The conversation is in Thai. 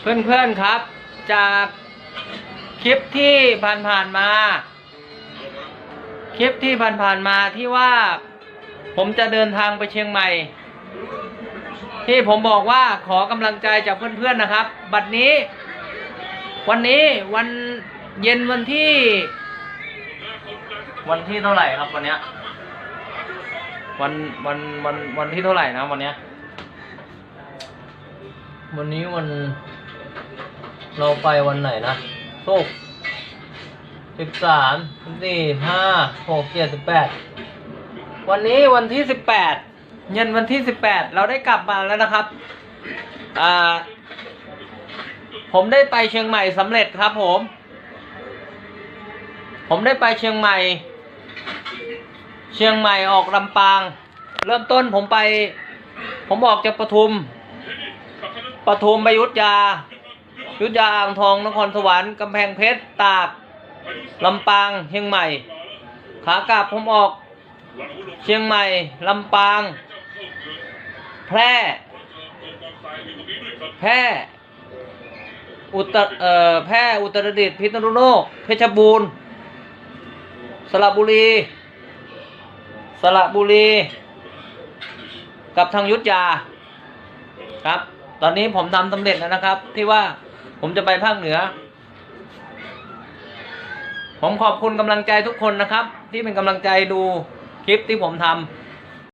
เพื่อนๆครับ จากคลิปที่ผ่านๆมา คลิปที่ผ่านๆมาที่ว่าผมจะเดินทางไปเชียงใหม่ ที่ผมบอกว่าขอกำลังใจจากเพื่อนๆนะครับ บัดนี้ วันนี้วันเย็นวันที่ วันที่เท่าไหร่ครับวันเนี้ยวันวันวันวันที่เท่าไหร่นะวันเนี้ยวันนี้วัน เราไปวันไหนนะศุกร์สิบสามสิบสี่ห้าหกเจ็ดสิบแปดวันนี้วันที่สิบแปดเย็นวันที่สิบแปดเราได้กลับมาแล้วนะครับ อ่า ผมได้ไปเชียงใหม่สำเร็จครับผม ผมได้ไปเชียงใหม่ เชียงใหม่ออกลำปาง เริ่มต้นผมไป ผมออกจากปทุม ปทุมไปยุทธยา ยุทธยาอ่างทองนครสวรรค์กำแพงเพชรตากลำปางเชียงใหม่ ขากลับผมออก เชียงใหม่ลำปาง แพร่ แพร่อุตรเอ่อแพร่อุตรดิตถ์พิษณุโลกเพชรบูรณ์สระบุรี สระบุรี กับทางยุทธยาครับ ตอนนี้ผมทำสำเร็จแล้วนะครับที่ว่า ผมจะไปภาคเหนือ ผมขอบคุณกำลังใจทุกคนนะครับ ที่เป็นกำลังใจดูคลิปที่ผมทำ